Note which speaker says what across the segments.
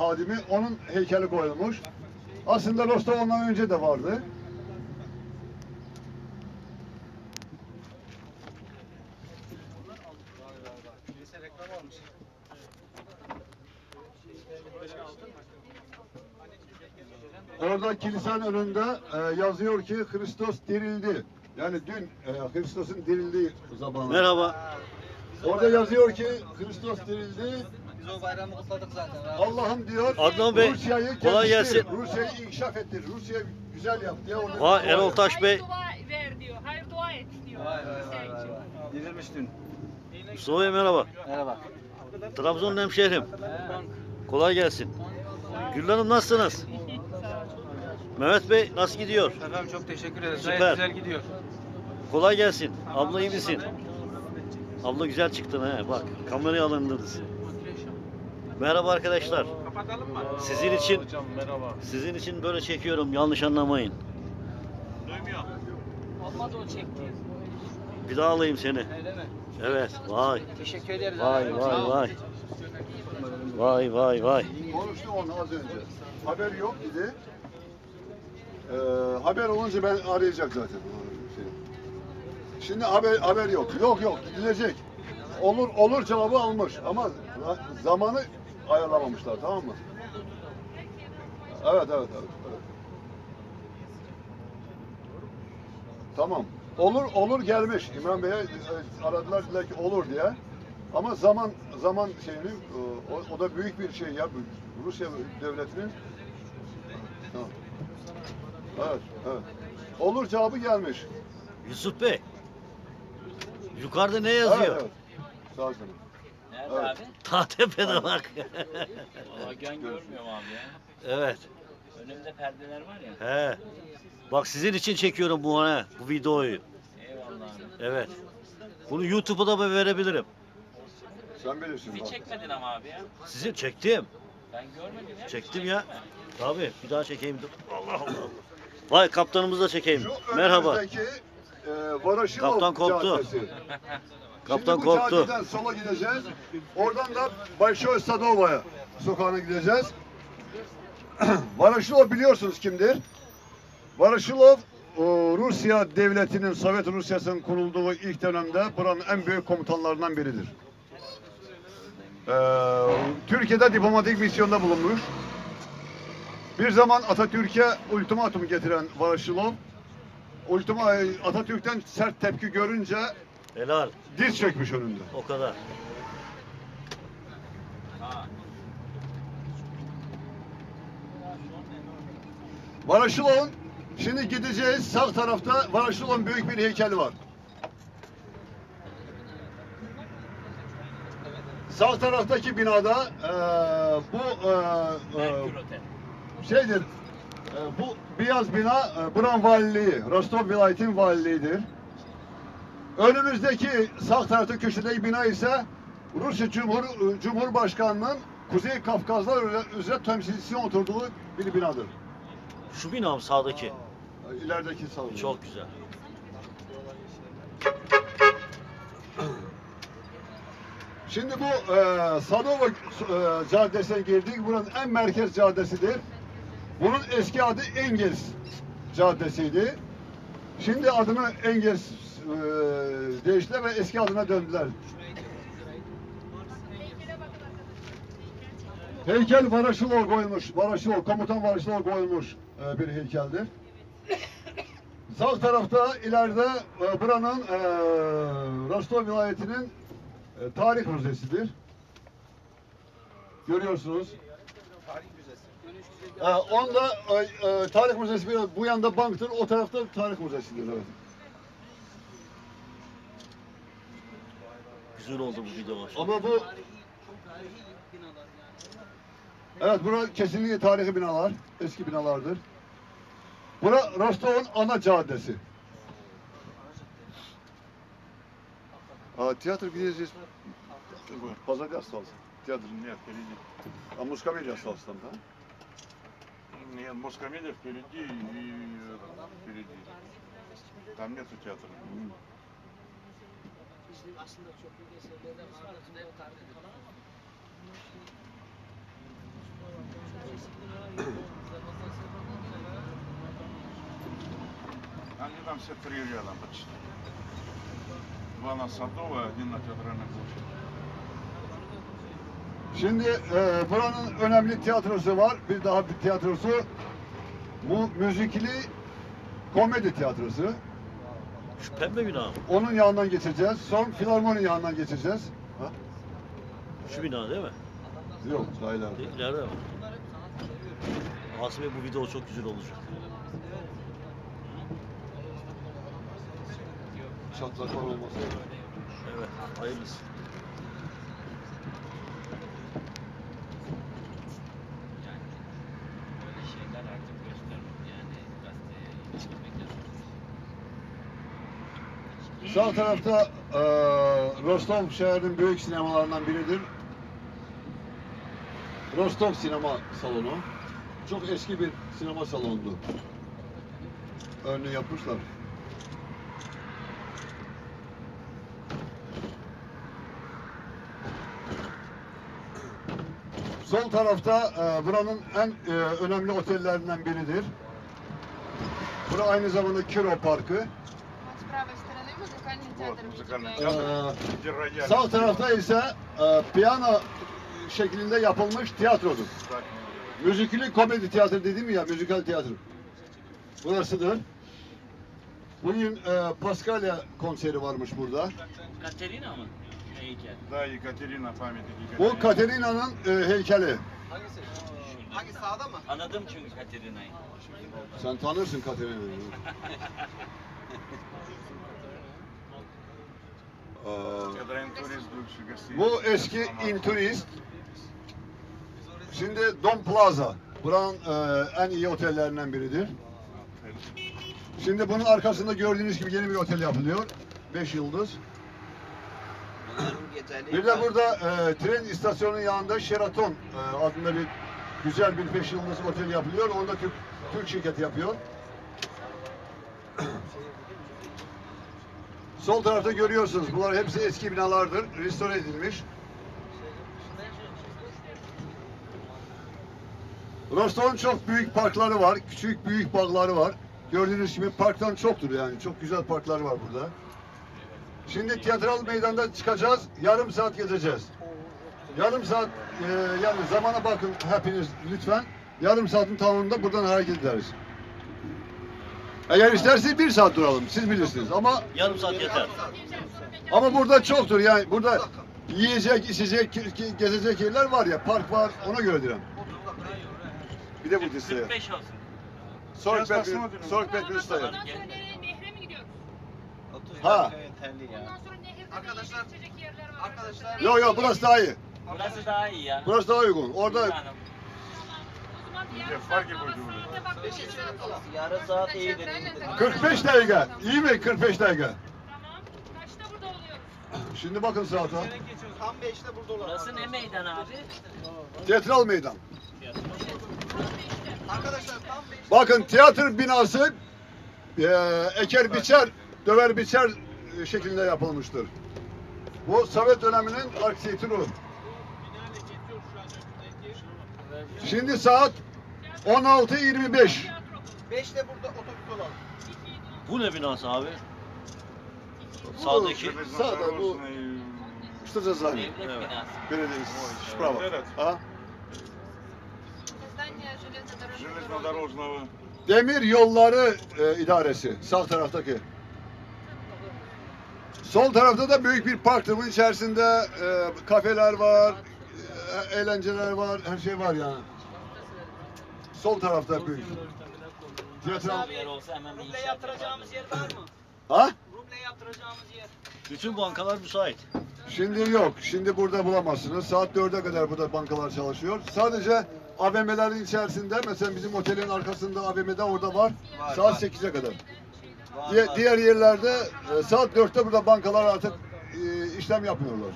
Speaker 1: hadimi onun heykeli koyulmuş. Aslında Rostov ondan önce de vardı. Orada kilisenin önünde e, yazıyor ki Hristos dirildi. Yani dün e, Hristos'un dirildiği zamanı.
Speaker 2: Merhaba.
Speaker 1: Orada yazıyor ki Hristos dirildi.
Speaker 3: O bayramı kutladık zaten.
Speaker 1: Allah'ım diyor
Speaker 2: Adnan Bey,
Speaker 1: Rusya'yı
Speaker 2: kolay
Speaker 1: geliştir,
Speaker 2: gelsin.
Speaker 1: Rusya'yı inkişaf ettir. Rusya'yı güzel yap diye orada.
Speaker 2: Vay Erol Taş Bey.
Speaker 4: Hayır dua ver diyor. Hayır dua et diyor.
Speaker 3: Vay vay
Speaker 4: Rusya
Speaker 3: vay vay. dün.
Speaker 2: Mustafa Bey merhaba.
Speaker 3: Merhaba.
Speaker 2: Trabzon hemşehrim. Kolay gelsin. Gül Hanım nasılsınız? Mehmet Bey nasıl gidiyor?
Speaker 5: Efendim çok teşekkür ederiz.
Speaker 2: Süper.
Speaker 5: Gayet güzel gidiyor.
Speaker 2: Kolay gelsin. Abla iyi misin? Abla güzel çıktın he. Bak kameraya alındınız. Merhaba arkadaşlar.
Speaker 5: Kapatalım mı?
Speaker 2: Sizin için
Speaker 5: Hocam merhaba.
Speaker 2: sizin için böyle çekiyorum. Yanlış anlamayın.
Speaker 5: Duymuyor.
Speaker 3: Olmaz o çekti.
Speaker 2: Bir daha alayım seni.
Speaker 3: Öyle mi?
Speaker 2: Evet. Vay.
Speaker 3: Teşekkür ederiz.
Speaker 2: Vay
Speaker 3: abi.
Speaker 2: vay
Speaker 3: ol.
Speaker 2: vay. Vay vay vay.
Speaker 1: Konuştum onu az önce. Haber yok dedi. Ee, haber olunca ben arayacak zaten. Şey. Şimdi haber haber yok. Yok yok gidilecek. Olur olur cevabı almış ama za- zamanı ayarlamamışlar tamam mı? Evet evet evet. evet. Tamam. Olur olur gelmiş. İmran Bey'e e, aradılar dediler ki olur diye. Ama zaman zaman şeyini e, o, o da büyük bir şey ya Rusya devletinin. Tamam. Evet, evet. Olur cevabı gelmiş.
Speaker 2: Yusuf Bey. Yukarıda ne
Speaker 1: Evet,
Speaker 2: yazıyor?
Speaker 1: evet. Sağ ol canım.
Speaker 3: Nerede
Speaker 1: Evet.
Speaker 3: abi?
Speaker 2: Ta tepede bak.
Speaker 3: Valla ben görmüyorum abi ya.
Speaker 2: evet.
Speaker 3: Önümde perdeler var ya.
Speaker 2: He. Bak sizin için çekiyorum bu he, bu videoyu.
Speaker 3: Eyvallah abi.
Speaker 2: Evet. Bunu YouTube'a da ben verebilirim.
Speaker 1: Sen bilirsin.
Speaker 3: Bir
Speaker 1: bak.
Speaker 3: çekmedin ama abi ya.
Speaker 2: Sizin çektim.
Speaker 3: Ben görmedim ya.
Speaker 2: Çektim ya. Tabii. Bir daha çekeyim dur. Allah Allah. Vay kaptanımızı da çekeyim.
Speaker 1: Şu
Speaker 2: Merhaba.
Speaker 1: önümüzdeki e,
Speaker 2: Kaptan korktu.
Speaker 1: Caddesi.
Speaker 2: Kaptan
Speaker 1: Şimdi bu
Speaker 2: korktu.
Speaker 1: caddeden sola gideceğiz. Oradan da Bayşoy Sadova'ya sokağına gideceğiz. Voroshilov biliyorsunuz kimdir? Voroshilov o, Rusya devletinin, Sovyet Rusyası'nın kurulduğu ilk dönemde buranın en büyük komutanlarından biridir. Ee, Türkiye'de diplomatik misyonda bulunmuş. Bir zaman Atatürk'e ultimatum getiren Voroshilov, ultima, Atatürk'ten sert tepki görünce
Speaker 2: Helal.
Speaker 1: diz çökmüş önünde.
Speaker 2: O kadar.
Speaker 1: Varaşilon şimdi gideceğiz sağ tarafta Varaşilon büyük bir heykeli var. Sağ taraftaki binada eee, bu eee, eee, şeydir. eee, bu beyaz bina eee, buranın valiliği, Rostov vilayetin valiliğidir. Önümüzdeki sağ tarafta köşedeki bina ise Rusya Cumhur, Cumhurbaşkanı'nın Kuzey Kafkaslar üzere temsilcisi oturduğu bir binadır.
Speaker 2: Şu bina mı sağdaki?
Speaker 1: İlerideki salon.
Speaker 2: Çok güzel.
Speaker 1: Şimdi bu e, Sadova e, Caddesi'ne girdik. Buranın en merkez caddesidir. Bunun eski adı Engels Caddesi'ydi. Şimdi adını Engels e, değiştiler ve eski adına döndüler. Heykel Varaşilov koyulmuş. Varaşilov, komutan Varaşilov koyulmuş e, bir heykeldir. Sağ tarafta ileride e, buranın e, Rostov vilayetinin e, tarih müzesidir. Görüyorsunuz. E, onda e, e, tarih müzesi bu yanda banktır, o tarafta tarih müzesidir. Evet.
Speaker 2: Güzel oldu bu video.
Speaker 1: Ama bu Evet, bura kesinlikle tarihi binalar, eski binalardır. Bura Rostov'un ana caddesi. А, театр где здесь? Позади остался. Театр.
Speaker 6: Нет, впереди.
Speaker 1: А мускомедия остался там, да?
Speaker 6: Нет, Москомедия впереди и э, впереди. Там нету театра.
Speaker 3: Şimdi aslında çok büyük eserlerde var. Şimdi hep tarif edilir.
Speaker 6: Они там все три рядом почти. Два на Садовой, один на Федоральной площади.
Speaker 1: Şimdi e, buranın önemli tiyatrosu var. Bir daha bir tiyatrosu. Bu müzikli komedi tiyatrosu.
Speaker 2: Şu pembe bina mı?
Speaker 1: Onun yanından geçeceğiz. Son filarmoni yanından geçeceğiz. Ha?
Speaker 2: Şu bina değil mi?
Speaker 1: Yok, daha ileride.
Speaker 2: İleride mi? Asım Bey bu video çok güzel olacak.
Speaker 1: Çatlaklar olması.
Speaker 2: Evet, hayırlısı.
Speaker 3: Böyle şeyler artık göstermek yani gazeteye çıkmakta
Speaker 1: Sağ tarafta e, Rostov şehrinin büyük sinemalarından biridir. Rostov Sinema Salonu. Çok eski bir sinema salonuydu. Örneği yapmışlar. Sol tarafta e, buranın en e, önemli otellerinden biridir. Bura aynı zamanda Kiro Parkı.
Speaker 4: С правой стороны музыкальный театр.
Speaker 6: музыкальный
Speaker 4: Витебяги.
Speaker 6: театр.
Speaker 1: Ee,
Speaker 6: Где рояль.
Speaker 1: Sağ tarafta ise e, piyano şeklinde yapılmış tiyatrodur.
Speaker 6: Так,
Speaker 1: Müzikli komedi tiyatro dedim ya, müzikal tiyatro. Burasıdır. Bugün e, Paskalya konseri varmış burada.
Speaker 3: Katerina mı? Heykel.
Speaker 6: Да, Екатерина, памятник
Speaker 1: Bu
Speaker 6: Екатерине.
Speaker 1: Katerina'nın e, heykeli.
Speaker 3: Hangi sağda mı? Anladım çünkü Katerina'yı.
Speaker 1: Sen tanırsın Katerina'yı. bu eski Inturist. Şimdi Dom Plaza. Buranın e, en iyi otellerinden biridir. Şimdi bunun arkasında gördüğünüz gibi yeni bir otel yapılıyor. 5 yıldız. Bir de burada e, tren istasyonunun yanında Sheraton e, adında bir güzel bir 5 yıldız otel yapılıyor. Onu da Türk, Türk şirketi yapıyor. Sol tarafta görüyorsunuz. Bunlar hepsi eski binalardır. Restore edilmiş. Rostov'un çok büyük parkları var. Küçük büyük bağları var. Gördüğünüz gibi parktan çoktur yani. Çok güzel parklar var burada. Şimdi tiyatral meydanda çıkacağız. Yarım saat gezeceğiz. Yarım saat e, yani zamana bakın hepiniz lütfen. Yarım saatin tamamında buradan hareket ederiz. Eğer isterseniz bir saat duralım. Siz bilirsiniz ama
Speaker 2: Yarım saat yeter.
Speaker 1: ama burada çoktur yani burada yiyecek, içecek, ki- ki- gezecek yerler var ya park var ona göre diyorum. Bir de bu listeye.
Speaker 3: 45 olsun.
Speaker 1: Sork
Speaker 6: Biraz.
Speaker 1: Sork
Speaker 4: Ondan
Speaker 1: Usta'ya.
Speaker 4: sonra nereye? Nehre mi gidiyoruz?
Speaker 1: Ha.
Speaker 4: Ondan sonra nehirde
Speaker 7: Arkadaşlar-
Speaker 4: yiyecek içecek yerler var.
Speaker 7: arkadaşlar-
Speaker 1: Yok yok burası daha iyi.
Speaker 3: Burası daha iyi ya.
Speaker 1: Burası daha uygun. Orada
Speaker 3: Hanım.
Speaker 6: Bir de
Speaker 4: yarım
Speaker 6: fark
Speaker 4: saat
Speaker 3: iyi
Speaker 4: Teatralne-
Speaker 1: 45 dakika. İyi mi 45 dakika?
Speaker 4: Tamam. Kaçta burada oluyoruz?
Speaker 1: Şimdi bakın saate.
Speaker 7: Tam 5'te burada olan.
Speaker 3: Burası ne meydan abi?
Speaker 1: Tiyatral meydan.
Speaker 7: Arkadaşlar tam 5'te.
Speaker 1: Bakın tiyatro binası eee, eker biçer, döver biçer e, şeklinde yapılmıştır. Bu Sovyet döneminin architektürü. Şimdi saat 16.25.
Speaker 7: 5'te burada otobüs olalım.
Speaker 2: Bu ne binası abi?
Speaker 1: Bu
Speaker 2: Sağdaki.
Speaker 1: Sağda bu
Speaker 6: Железнодорожный,
Speaker 1: işte cezanı.
Speaker 3: Devlet
Speaker 2: Evet.
Speaker 3: binası.
Speaker 1: Belediyesi.
Speaker 6: Ой,
Speaker 1: Sprava.
Speaker 6: Evet.
Speaker 1: Ha?
Speaker 4: Здание железнодорожного дороги.
Speaker 6: железнодорожного
Speaker 1: Demir Yolları e, İdaresi. Sağ taraftaki. Sol tarafta da büyük bir parktır. Bunun içerisinde e, kafeler var, e, eğlenceler var, her şey var yani. Sol tarafta büyük. Tiyatro.
Speaker 3: Bir yer olsa hemen bir
Speaker 7: Ruble
Speaker 3: inşaat
Speaker 7: yaptıracağımız yer var mı?
Speaker 1: Ha?
Speaker 7: Ruble yaptıracağımız yer.
Speaker 2: Bütün bankalar müsait.
Speaker 1: Şimdi yok. Şimdi burada bulamazsınız. Saat 4'e kadar burada bankalar çalışıyor. Sadece AVM'lerin içerisinde mesela bizim otelin arkasında AVM'de orada var.
Speaker 7: Var,
Speaker 1: Saat
Speaker 7: var.
Speaker 1: 8'e kadar.
Speaker 7: Var,
Speaker 1: Diğer,
Speaker 7: var.
Speaker 1: diğer yerlerde e, saat 4'te burada bankalar artık e, işlem yapmıyorlar.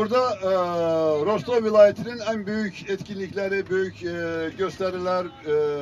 Speaker 1: Burada e, Rostov vilayetinin en büyük etkinlikleri, büyük e, gösteriler, e,